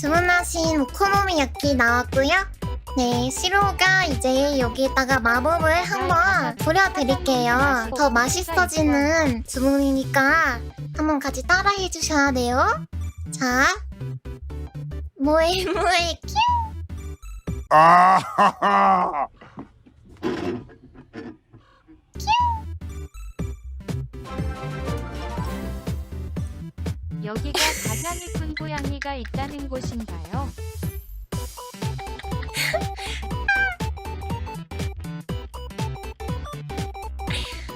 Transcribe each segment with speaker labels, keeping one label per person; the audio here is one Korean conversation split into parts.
Speaker 1: 주문하신 오코노미야끼 나왔고요. 네, 시로가 이제 여기에다가 마법을 한번 부려드릴게요. 더 맛있어지는 주문이니까 한번 같이 따라해 주셔야 돼요. 자, 뭐해 큐.
Speaker 2: 아하하.
Speaker 3: 여기가 가장 이쁜 고양이가 있다는 곳인가요?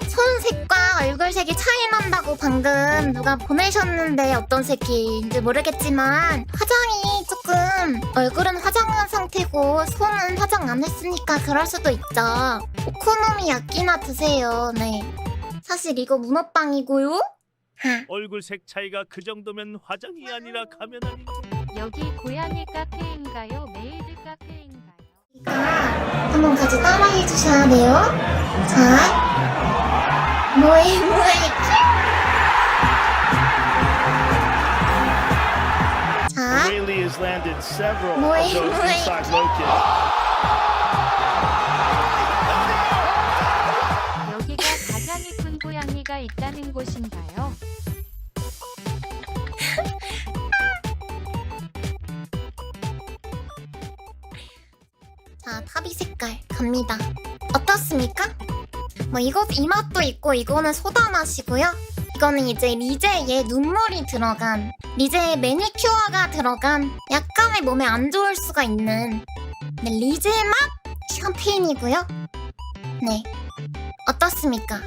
Speaker 1: 손색과 얼굴색이 차이 난다고 방금 누가 보내셨는데 어떤 색인지 모르겠지만 화장이 조금 얼굴은 화장한 상태고 손은 화장 안 했으니까 그럴 수도 있죠. 오코노미 야끼나 드세요. 네. 사실 이거 문어빵이고요. 하.
Speaker 4: 얼굴색 차이가 그 정도면 화장이 아니라 가면 아닌가?
Speaker 3: 여기 고양이 카페인가요? 메이드 카페인가요?
Speaker 1: 한번 같이 따라해 주셔야 돼요. 자, 뭐해 뭐해 큐. 자,
Speaker 4: Whaley has landed several
Speaker 1: Muy,
Speaker 4: of those
Speaker 1: muy
Speaker 4: inside low kicks.
Speaker 3: 여기가 가장 이쁜 고양이가 있다는 곳인가요?
Speaker 1: 자, 탑이 색깔 갑니다. 어떻습니까? 뭐 이거 이 맛도 있고 이거는 소다 맛이고요. 이거는 이제 리제의 눈물이 들어간 리제의 매니큐어가 들어간 약간의 몸에 안 좋을 수가 있는 네, 리제 맛 샴페인이고요. 네, 어떻습니까?